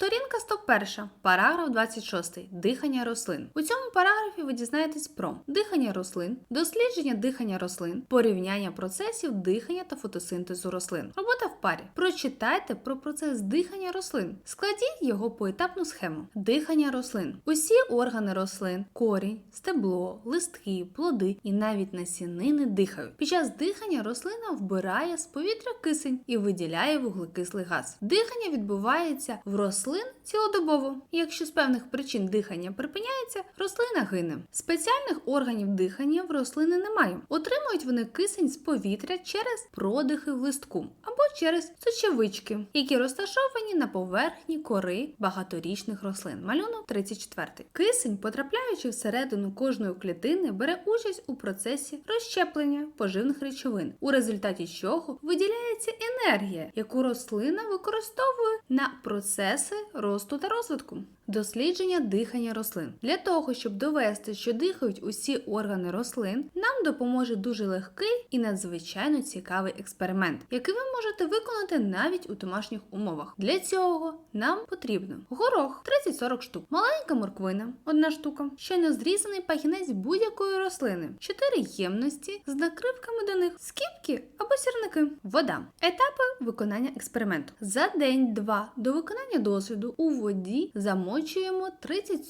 Сторінка 101, параграф 26. Дихання рослин. У цьому параграфі ви дізнаєтесь про дихання рослин, дослідження дихання рослин, порівняння процесів дихання та фотосинтезу рослин. Робота в парі. Прочитайте про процес дихання рослин. Складіть його поетапну схему. Дихання рослин. Усі органи рослин, корінь, стебло, листки, плоди і навіть насінини дихають. Під час дихання рослина вбирає з повітря кисень і виділяє вуглекислий газ. Дихання відбувається в рослин цілодобово. Якщо з певних причин дихання припиняється, рослина гине. Спеціальних органів дихання в рослини немає. Отримують вони кисень з повітря через продихи в листку або через сочевички, які розташовані на поверхні кори багаторічних рослин. Малюнок 34. Кисень, потрапляючи всередину кожної клітини, бере участь у процесі розщеплення поживних речовин, у результаті чого виділяється енергія, яку рослина використовує на процеси росту та розвитку. Дослідження дихання рослин для того, щоб довести, що дихають усі органи рослин, нам допоможе дуже легкий і надзвичайно цікавий експеримент, який ви можете виконати навіть у домашніх умовах. Для цього нам потрібно горох 30-40 штук, маленька морквина, одна штука, щойно зрізаний пагінець будь-якої рослини, 4 ємності з накривками до них, скіпки або сірники, вода. Етапи виконання експерименту. За день-два до виконання досвіду у воді замочуємо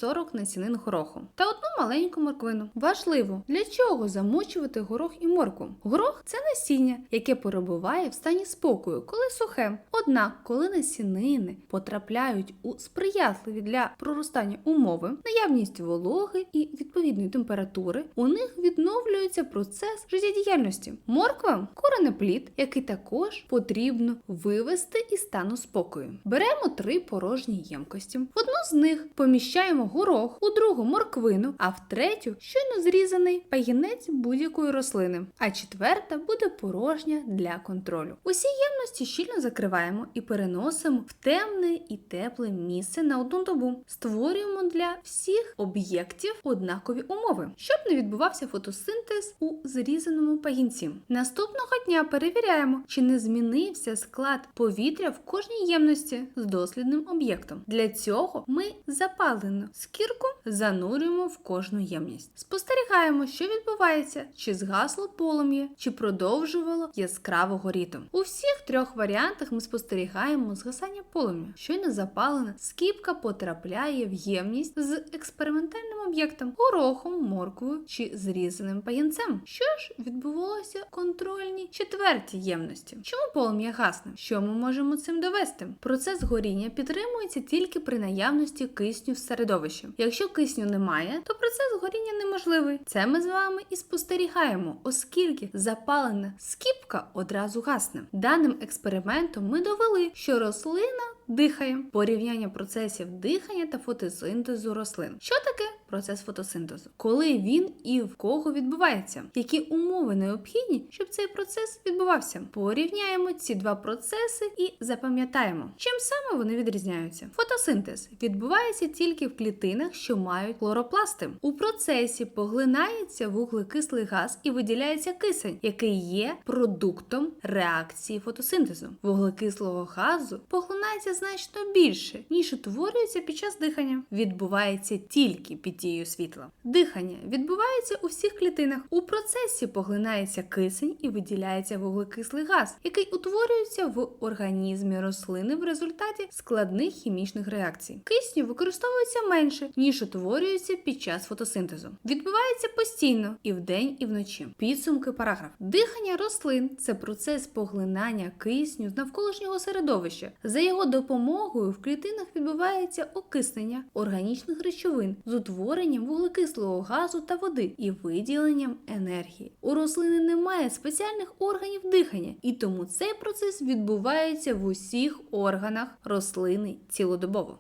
30-40 насінин гороху та одну маленьку морквину. Важливо, для чого замочувати горох і моркву. Горох це насіння, яке перебуває в стані спокою, коли сухе. Однак, коли насінини потрапляють у сприятливі для проростання умови, наявність вологи і відповідної температури, у них відновлюється процес життєдіяльності. Морква коренеплід, який також потрібно вивести із стану спокою. Беремо три порожні ємкості. В одну з них поміщаємо горох, у другу морквину, а в третю щойно зрізаний пагінець будь-якої рослини. А четверта буде порожня для контролю. Усі ємності щільно закриваємо і переносимо в темне і тепле місце на одну добу. Створюємо для всіх об'єктів однакові умови, щоб не відбувався фотосинтез у зрізаному пагінці. Наступного дня перевіряємо, чи не змінився склад повітря в кожній ємності з дослідним об'єктом. Для цього ми запалену скірку занурюємо в кожну ємність. Спостерігаємо, що відбувається, чи згасло полум'я, чи продовжувало яскраво горіти. У всіх трьох варіантах ми спостерігаємо згасання полум'я. Щойно запалена скіпка потрапляє в ємність з експериментальним об'єктом, горохом, морквою чи зрізаним паянцем. Що ж відбувалося в контрольній четвертій ємності? Чому полум'я гасне? Що ми можемо цим довести? Процес горіння підтримується тільки при наявності кисню в середовищі. Якщо кисню немає, то процес горіння неможливий. Це ми з вами і спостерігаємо, оскільки запалена скіпка одразу гасне. Даним експериментом ми довели, що рослина дихає. Порівняння процесів дихання та фотосинтезу рослин. Що таке процес фотосинтезу? Коли він і в кого відбувається? Які умови необхідні, щоб цей процес відбувався? Порівняємо ці два процеси і запам'ятаємо, чим саме вони відрізняються. Фотосинтез відбувається тільки в клітинах, що мають хлоропласти. У процесі поглинається вуглекислий газ і виділяється кисень, який є продуктом реакції фотосинтезу. Вуглекислого газу поглинається значно більше, ніж утворюється під час дихання. Відбувається тільки під дією світла. Дихання відбувається у всіх клітинах. У процесі поглинається кисень і виділяється вуглекислий газ, який утворюється в організмі рослини в результаті складних хімічних реакцій. Кисню використовується менше, ніж утворюється під час фотосинтезу. Відбувається постійно і вдень, і вночі. Підсумки параграф. Дихання рослин це процес поглинання кисню з навколишнього середовища. За його допомогою в клітинах відбувається окиснення органічних речовин з утворенням вуглекислого газу та води і виділенням енергії. У рослини немає спеціальних органів дихання, і тому цей процес відбувається в усіх органах рослини цілодобово.